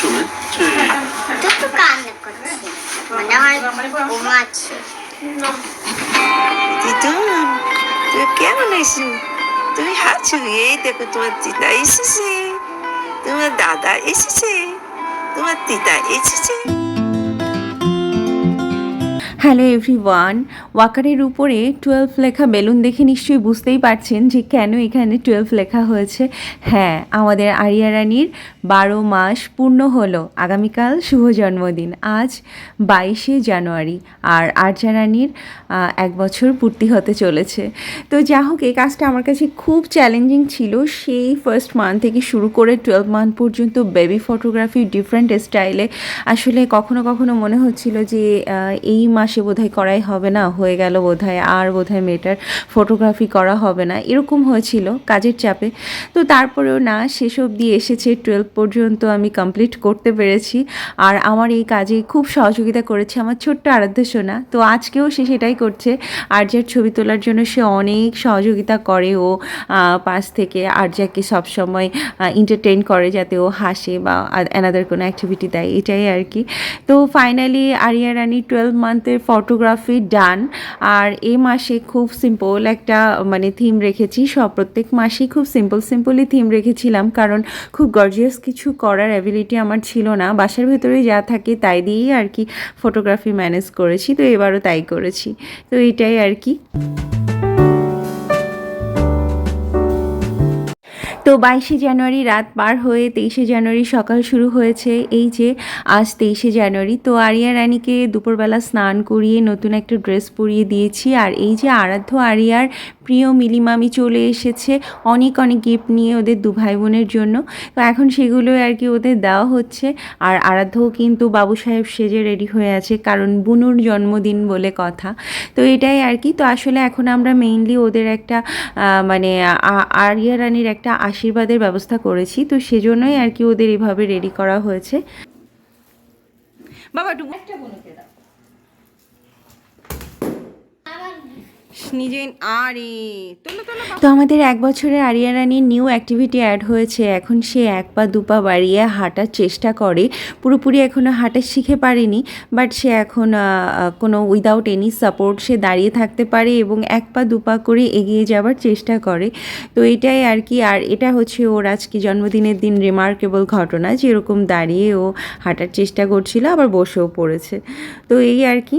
চলেছে কান্না করছে মানে ঘুমাচ্ছে দিদুন তুমি কেমন আছো তুমি হাঁচু এই দেখো তোমার দিদা এসেছে তোমার দাদা এসেছে তোমার দিদা এসেছে হ্যালো এভরিওয়ান ওয়াকারের উপরে টুয়েলভ লেখা বেলুন দেখে নিশ্চয়ই বুঝতেই পারছেন যে কেন এখানে টুয়েলভ লেখা হয়েছে। হ্যাঁ আমাদের আরিয়া রানীর বারো মাস পূর্ণ হলো। আগামীকাল শুভ জন্মদিন। আজ বাইশে জানুয়ারি। আর রানীর এক বছর পূর্তি হতে চলেছে। তো যা হোক, এই কাজটা আমার কাছে খুব চ্যালেঞ্জিং ছিল। সেই ফার্স্ট মান্থ থেকে শুরু করে টুয়েলভ মান্থ পর্যন্ত বেবি ফটোগ্রাফি ডিফারেন্ট স্টাইলে আসলে কখনো কখনো মনে হচ্ছিল যে এই মাসে বোধহয় করাই হবে না, হয়ে গেল বোধহয় আর বোধহয় মেয়েটার ফটোগ্রাফি করা হবে না, এরকম হয়েছিল কাজের চাপে। তো তারপরেও না, শেষ অবধি এসেছে টুয়েলভ পর্যন্ত আমি কমপ্লিট করতে পেরেছি আর আমার এই কাজে খুব সহযোগিতা করেছে আমার ছোট্ট আরাধ্য সোনা। তো আজকেও সে সেটাই করছে আর আর্যার ছবি তোলার জন্য সে অনেক সহযোগিতা করে ও পাশ থেকে আর্যাকে সবসময় এন্টারটেন করে যাতে ও হাসে বা অ্যানাদার কোনো অ্যাক্টিভিটি দেয়, এটাই আর কি। তো ফাইনালি আরিয়া রানী টুয়েলভ মান্থের ফটোগ্রাফি ডান আর এ মাসে খুব সিম্পল একটা মানে থিম রেখেছি। সব, প্রত্যেক মাসেই খুব সিম্পল সিম্পলই থিম রেখেছিলাম। কারণ খুব গর্জিয়াস কিছু করার অ্যাবিলিটি আমার ছিল না। বাসার ভেতরে যা থাকে তাই দিয়েই আর কি ফটোগ্রাফি ম্যানেজ করেছি। তো এবারও তাই করেছি। তো এটাই আর কি। তো বাইশে জানুয়ারি রাত পার হয়ে তেইশে জানুয়ারি সকাল শুরু হয়েছে। এই যে আজ তেইশে জানুয়ারি, তো আরিয়া রানীকে দুপুরবেলা স্নান করিয়ে নতুন একটা ড্রেস পরিয়ে দিয়েছি। আর এই যে আরাধ্য আরিয়ার প্রিয় মিলিমামি চলে এসেছে, অনেক অনেক গিফট নিয়ে ওদের দু ভাই বোনের জন্য। তো এখন সেগুলোই আর কি ওদের দেওয়া হচ্ছে। আর আরাধ্যও কিন্তু বাবু সাহেব সেজে রেডি হয়ে আছে, কারণ বুনুর জন্মদিন বলে কথা। তো এটাই আর কি। তো আসলে এখন আমরা মেইনলি ওদের একটা মানে আরিয়া রানীর একটা আশীর্বাদের ব্যবস্থা করেছি, তো সেজন্যই আর কি ওদের এভাবে রেডি করা হয়েছে। বাবা, একটু দাও। তো আমাদের এক বছরের আরিয়া রানীর নিউ অ্যাক্টিভিটি অ্যাড হয়েছে। এখন সে এক পা দুপা বাড়িয়ে হাঁটার চেষ্টা করে। পুরোপুরি এখনও হাঁটা শিখে পারেনি বাট সে এখন কোনো উইদাউট এনি সাপোর্ট সে দাঁড়িয়ে থাকতে পারে এবং এক পা দুপা করে এগিয়ে যাবার চেষ্টা করে। তো এটাই আর কি, আর এটা হচ্ছে ওর আজকে জন্মদিনের দিন রিমার্কেবল ঘটনা যে এরকম দাঁড়িয়ে ও হাঁটার চেষ্টা করছিল, আবার বসেও পড়েছে। তো এই আর কি।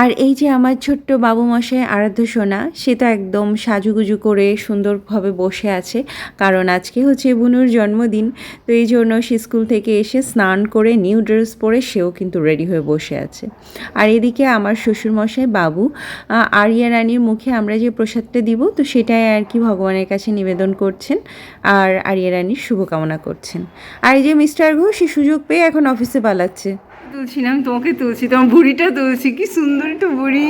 আর এই যে আমার ছোট্ট বাবু মশাই আরাধ্য সোনা সে তো একদম সাজুগুজু করে সুন্দরভাবে বসে আছে। কারণ আজকে হচ্ছে বুনুর জন্মদিন, তো এই জন্য সে স্কুল থেকে এসে স্নান করে নিউ ড্রেস পরে সেও কিন্তু রেডি হয়ে বসে আছে। আর এদিকে আমার শ্বশুরমশাই বাবু আরিয়া রানীর মুখে আমরা যে প্রসাদটা দিব, তো সেটাই আর কি ভগবানের কাছে নিবেদন করছেন আর আরিয়া রানীর শুভকামনা করছেন। আর এই যে মিস্টার ঘোষ, সে সুযোগ পেয়ে এখন অফিসে পালাচ্ছে। তুলছি না আমি তোমাকে তুলছি, তোমার বুড়িটা তুলছি, কি সুন্দর একটু বুড়ি।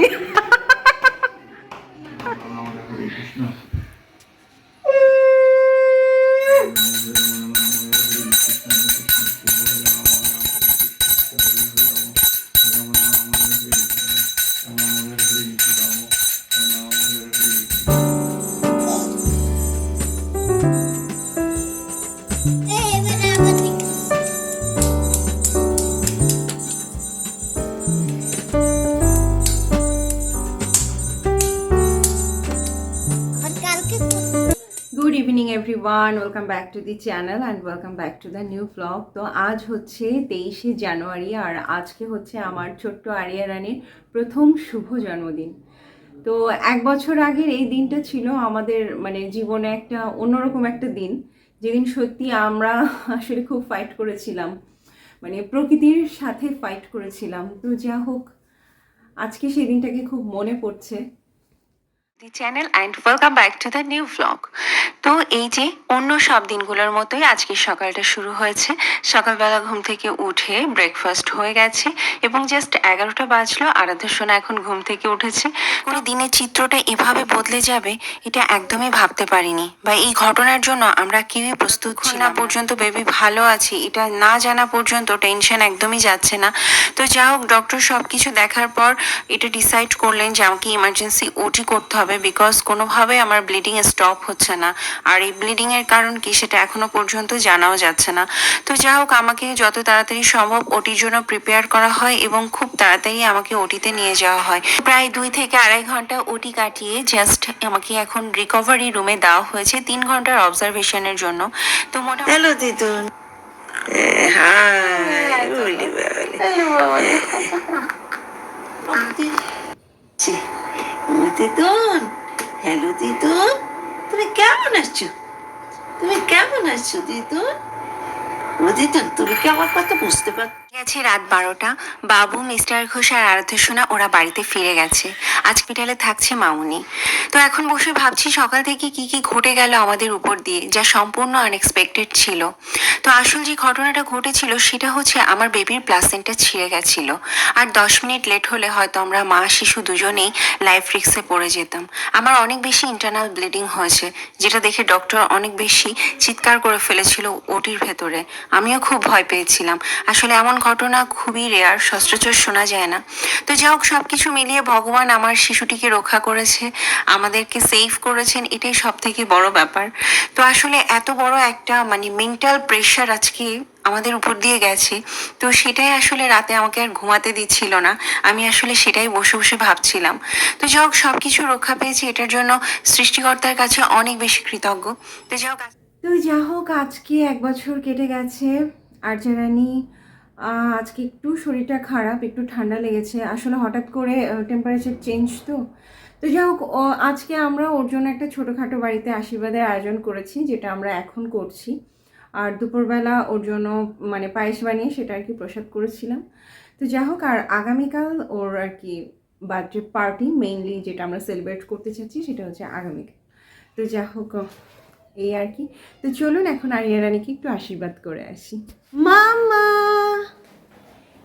Evening everyone welcome back to the channel and welcome back to the new blog তো আজ হচ্ছে তেইশে জানুয়ারি আর আজকে হচ্ছে আমার ছোট্ট আরিয়া রানীর প্রথম শুভ জন্মদিন। তো এক বছর আগের এই দিনটা ছিল আমাদের মানে জীবনে একটা অন্যরকম একটা দিন। যেদিন সত্যি আমরা আসলে খুব ফাইট করেছিলাম। মানে প্রকৃতির সাথে ফাইট করেছিলাম। তো যা হোক, আজকে সেই দিনটাকে খুব মনে পড়ছে। Channel and welcome back to the new vlog তো এই যে অন্য সব দিনগুলোর মতোই আজকের সকালটা শুরু হয়েছে। সকালবেলা ঘুম থেকে উঠে ব্রেকফাস্ট হয়ে গেছে এবং জাস্ট এগারোটা বাজলো আরাধ্য সোনা এখন ঘুম থেকে উঠেছে। কোনো দিনের চিত্রটা এভাবে বদলে যাবে এটা একদমই ভাবতে পারিনি। বা এই ঘটনার জন্য আমরা কেউই প্রস্তুত না। পর্যন্ত বেবি ভালো আছে এটা না জানা পর্যন্ত টেনশন একদমই যাচ্ছে না। তো যা হোক ডক্টর সব কিছু দেখার পর এটা ডিসাইড করলেন যে আমাকে ইমার্জেন্সি ওটি করতে হবে বিকজ কোনোভাবে আমার ব্লিডিং স্টপ হচ্ছে না। আর এই ব্লিডিং এর কারণ কি সেটা এখনও পর্যন্ত জানাও যাচ্ছে না। তো যা হোক আমাকে যত তাড়াতাড়ি সম্ভব ওটির জন্য প্রিপেয়ার করা হয় এবং খুব তাড়াতাড়ি আমাকে ওটিতে নিয়ে যাওয়া হয়। প্রায় দুই থেকে আড়াই ঘণ্টা ওটি কাটিয়ে জাস্ট আমাকে এখন রিকভারি রুমে দেওয়া হয়েছে তিন ঘণ্টার অবজারভেশনের জন্য। তো মোটামুটি হ্যালো দিদুন বাবালে দিদুন হ্যালো দিদুন তুমি কেমন আছো তুমি কেমন আছো দিদুন ও দিদুন তুমি কি আমার কথা বুঝতে পার গেছে রাত বারোটা। বাবু, মিস্টার ঘোষ আর আরাধ্য সোনা, ওরা বাড়িতে ফিরে গেছে। আজ পিটালে থাকছে মামুনি। তো এখন বসে ভাবছি সকাল থেকে কি কি ঘটে গেল আমাদের উপর দিয়ে, যা সম্পূর্ণ আনএক্সপেক্টেড ছিল। তো আসল যে ঘটনাটা ঘটেছিল, সেটা হচ্ছে আমার বেবির প্লাসেন্টটা ছিঁড়ে গেছিল। আর দশ মিনিট লেট হলে হয়তো আমরা মা, শিশু দুজনেই লাইফ রিক্সে পড়ে যেতাম। আমার অনেক বেশি ইন্টারনাল ব্লিডিং হয়েছে, যেটা দেখে ডক্টর অনেক বেশি চিৎকার করে ফেলেছিল ওটির ভেতরে। আমিও খুব ভয় পেয়েছিলাম। আসলে এমন ঘটনা খুবই রেয়ার সচরাচর শোনা যায় না। তো যা হোক সব কিছু মিলিয়ে ভগবান আমার শিশুটিকে রক্ষা করেছে, আমাদেরকে সেভ করেছেন, এটাই সব থেকে বড় ব্যাপার। তো আসলে এত বড় একটা মানে মেন্টাল প্রেশার আজকে আমাদের উপর দিয়ে গেছে, তো সেটাই আসলে রাতে আমাকে আর ঘুমাতে দিচ্ছিল না। আমি আসলে সেটাই বসে বসে ভাবছিলাম। তো যা হোক সব কিছু রক্ষা পেয়েছি, এটার জন্য সৃষ্টিকর্তার কাছে অনেক বেশি কৃতজ্ঞ। তো যা হোক তো যা হোক, আজকে এক বছর কেটে গেছে, আর আজকে একটু শরীরটা খারাপ, একটু ঠান্ডা লেগেছে। আসলে হঠাৎ করে টেম্পারেচার চেঞ্জ তো। তো যাই হোক আজকে আমরা ওর জন্য একটা ছোটোখাটো বাড়িতে আশীর্বাদের আয়োজন করেছি, যেটা আমরা এখন করছি। আর দুপুরবেলা ওর জন্য মানে পায়েস বানিয়ে সেটা আর কি প্রসাদ করেছিলাম। তো যাই হোক, আর আগামীকাল ওর আর কি বার্থডে পার্টি মেইনলি যেটা আমরা সেলিব্রেট করতে চাচ্ছি, সেটা হচ্ছে আগামীকাল। তো যা হোক, এই আর কি। তো চলুন, এখন আরিয়া রানীকে একটু আশীর্বাদ করে আসি। মামা!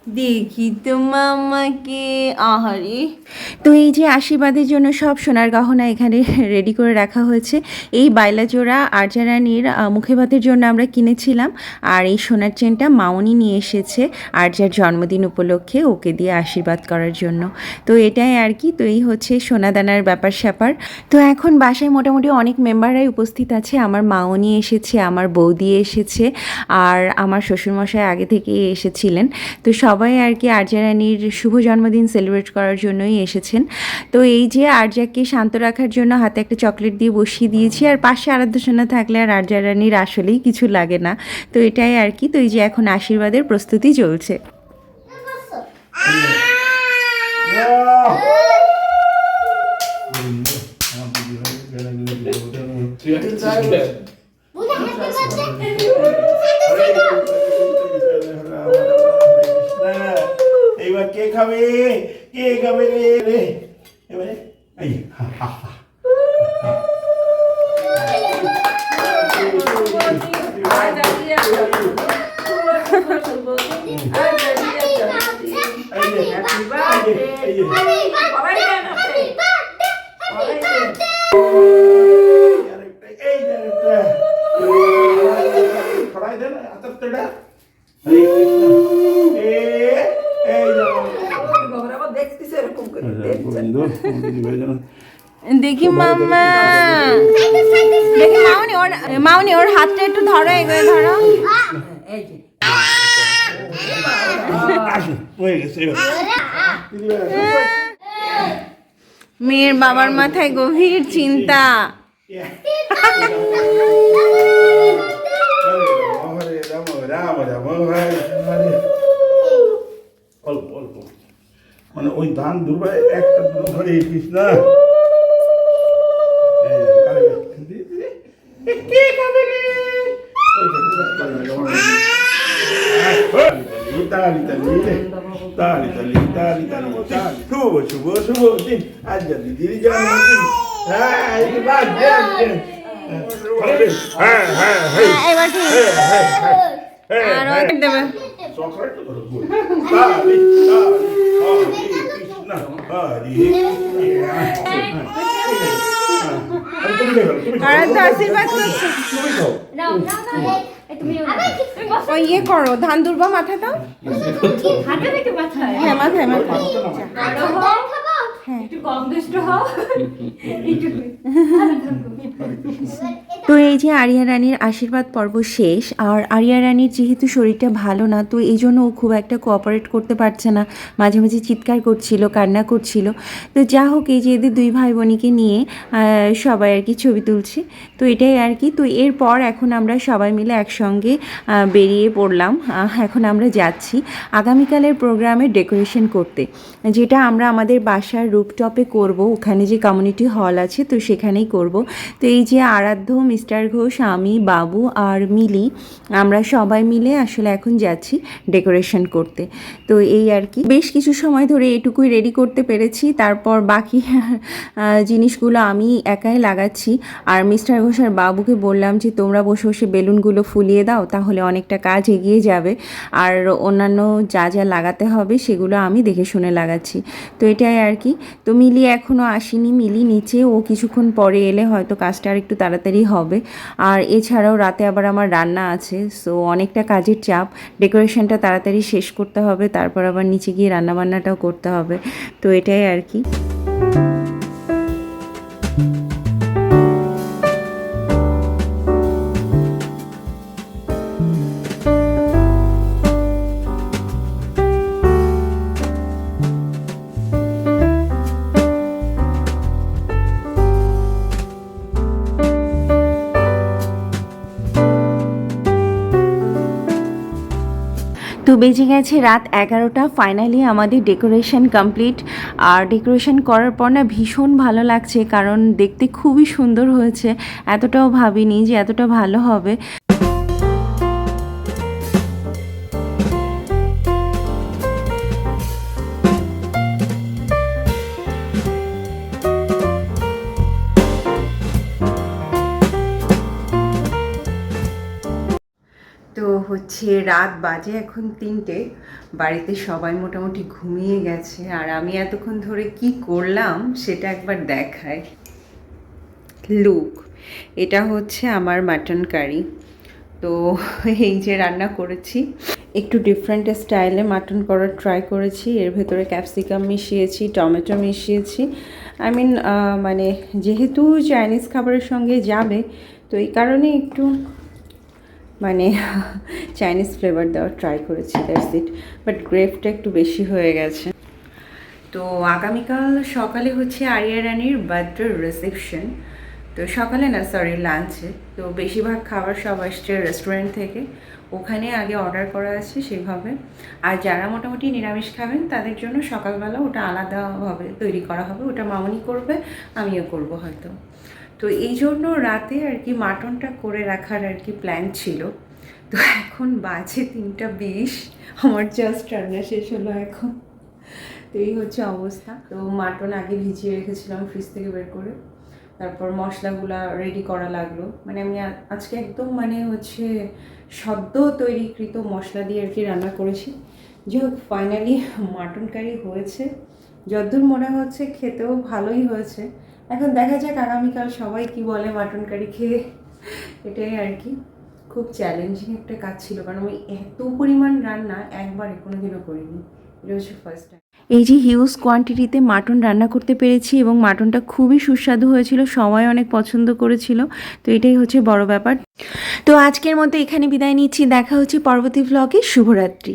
দেখি তো মামাকে। আহারে। তো এই যে আশীর্বাদের জন্য সব সোনার গহনা এখানে রেডি করে রাখা হয়েছে। এই বাইলা জোড়া আরজা রানীর আহ, মুখে ভাতের জন্য আমরা কিনেছিলাম। আর এই সোনার চেনটা মাউনি নিয়ে এসেছে আরজার জন্মদিন উপলক্ষে ওকে দিয়ে আশীর্বাদ করার জন্য। তো এটাই আর কি তো এই হচ্ছে সোনাদানার ব্যাপার স্যাপার। তো এখন বাসায় মোটামুটি অনেক মেম্বাররাই উপস্থিত আছে। আমার মাউনি এসেছে আমার বৌদি এসেছে আর আমার শ্বশুরমশাই আগে থেকেই এসেছিলেন। তো সবাই আর কি আরজা রানীর শুভ জন্মদিন সেলিব্রেট করার জন্যই এসেছেন। তো এই যে আরজাকে শান্ত রাখার জন্য হাতে একটা চকলেট দিয়ে বসিয়ে দিয়েছি আর পাশে আরাধ্য সোনা থাকলে আর আরজা রানীর আসলেই কিছু লাগে না। তো এটাই আর কি তো এই যে এখন আশীর্বাদের প্রস্তুতি চলছে। এইবার খাবে কে খাবে রে রে এবারে এই হা হা দেখি দেখি মাউনি ওর মাউনি, ওর হাতটা একটু ধরো, এগোয়ে ধরো। মেয়ের বাবার মাথায় গভীর চিন্তা। মানে ওই ধান দুর্বাই একটা হরে কৃষ্ণ কে খাবে রে? ওই যে, কারে গে- কারে গে। আহ, তালি তালি রে। তালি তালি তালি তালি তালি শুভ শুভ শুভ দিন আজ দিদির জন্মদিন হ্যাঁ এই বাদ দেন দেন হ্যাঁ হ্যাঁ হ্যাঁ এবার ঠিক হ্যাঁ হ্যাঁ আর ও দেবে চক্রান্ত করো গুড হরি হরি হরি কৃষ্ণ তো আশীর্বাদ করছে। ওই ইয়ে করো ধান দুর্বা মাথা দাও হ্যাঁ মাথায় মাথায়। তো এই যে আরিয়া রানীর আশীর্বাদ পর্ব শেষ আর আরিয়া রানীর যেহেতু শরীরটা ভালো না তো এই জন্য ও খুব একটা কোঅপারেট করতে পারছে না। মাঝে মাঝে চিৎকার করছিল কান্না করছিল। তো যা হোক এই যে এদের দুই ভাই বোনিকে নিয়ে সবাই আর কি ছবি তুলছে। তো এটাই আর কি। তো এরপর এখন আমরা সবাই মিলে একসঙ্গে বেরিয়ে পড়লাম। এখন আমরা যাচ্ছি আগামীকালের প্রোগ্রামের ডেকোরেশন করতে। যেটা আমরা আমাদের বাসার রুপটপে করব, ওখানে যে কমিউনিটি হল আছে তো সেখানেই করব। তো এই যে আরাধ্য, মিস্টার ঘোষ, আমি, বাবু আর মিলি, আমরা সবাই মিলে আসলে এখন যাচ্ছি ডেকোরেশন করতে। তো এই আর কি। বেশ কিছু সময় ধরে এটুকুই রেডি করতে পেরেছি, তারপর বাকি জিনিসগুলো আমি একাই লাগাচ্ছি। আর মিস্টার ঘোষ আর বাবুকে বললাম যে, তোমরা বসে বসে বেলুনগুলো ফুলিয়ে দাও, তাহলে অনেকটা কাজ এগিয়ে যাবে। আর অন্যান্য যা যা লাগাতে হবে, সেগুলো আমি দেখে শুনে লাগাচ্ছি। তো এটাই আর কি। তো মিলি এখনও আসেনি। মিলি নিচে, ও কিছুক্ষণ পরে এলে হয়তো কাজটা আর একটু তাড়াতাড়ি হবে। আর এছাড়াও রাতে আবার আমার রান্না আছে সো অনেকটা কাজের চাপ। ডেকোরেশনটা তাড়াতাড়ি শেষ করতে হবে, তারপর আবার নিচে গিয়ে রান্নাবান্নাটাও করতে হবে। তো এটাই আর কি। তো বেজে গেছে রাত এগারোটা। ফাইনালি আমাদের ডেকোরেশন কমপ্লিট আর ডেকোরেশন করার পর না ভীষণ ভালো লাগছে, কারণ দেখতে খুবই সুন্দর হয়েছে। এতটাও ভাবিনি যে এতটা ভালো হবে। হচ্ছে রাত বাজে এখন তিনটে। বাড়িতে সবাই মোটামুটি ঘুমিয়ে গেছে। আর আমি এতক্ষণ ধরে কি করলাম সেটা একবার দেখায় লুক, এটা হচ্ছে আমার মাটন কারি তো এই যে রান্না করেছি, একটু ডিফারেন্ট স্টাইলে মাটন করার ট্রাই করেছি। এর ভেতরে ক্যাপসিকাম মিশিয়েছি, টমেটো মিশিয়েছি। আই মিন মানে যেহেতু চাইনিজ খাবারের সঙ্গে যাবে, তো এই কারণে একটু মানে চাইনিজ ফ্লেভার দেওয়ার ট্রাই করেছি দ্যাটস ইট বাট গ্রেভটা একটু বেশি হয়ে গেছে। তো আগামীকাল সকালে হচ্ছে আরিয়া রানীর বার্থডে রিসেপশন তো সকালে না সরি লাঞ্চে তো বেশিরভাগ খাবার সব আসছে রেস্টুরেন্ট থেকে। ওখানে আগে অর্ডার করা আছে সেভাবে। আর যারা মোটামুটি নিরামিষ খাবেন, তাদের জন্য সকালবেলা ওটা আলাদাভাবে তৈরি করা হবে। ওটা মামনি করবে, আমিও করব হয়তো। তো এই জন্য রাতে আর কি মাটনটা করে রাখার আর কি প্ল্যান ছিল। তো এখন বাজে তিনটা বিশ, আমার জাস্ট রান্না শেষ হলো এখন। তো এই হচ্ছে অবস্থা। তো মাটন আগে ভিজিয়ে রেখেছিলাম ফ্রিজ থেকে বের করে। তারপর মশলাগুলা রেডি করা লাগল। মানে আমি আজকে একদম মানে হচ্ছে সদ্য তৈরিকৃত মশলা দিয়ে আর কি রান্না করেছি। যাই হোক ফাইনালি মাটন কারি হয়েছে। যদ্দূর মনে হচ্ছে খেতেও ভালোই হয়েছে। এখন দেখা যাক আগামীকাল সবাই কি বলে মাটন কারি খেয়ে। এটাই আর কি। খুব চ্যালেঞ্জিং একটা কাজ ছিল, কারণ আমি এত পরিমাণ রান্না একবারে কোনোদিনও করিনি। এটা হচ্ছে ফার্স্ট টাইম এই যে হিউজ কোয়ান্টিটিতে মাটন রান্না করতে পেরেছি এবং মাটনটা খুবই সুস্বাদু হয়েছিল, সবাই অনেক পছন্দ করেছিল, তো এটাই হচ্ছে বড় ব্যাপার। তো আজকের মতো এখানে বিদায় নিচ্ছি, দেখা হচ্ছে পরবর্তী ভ্লগে শুভরাত্রি।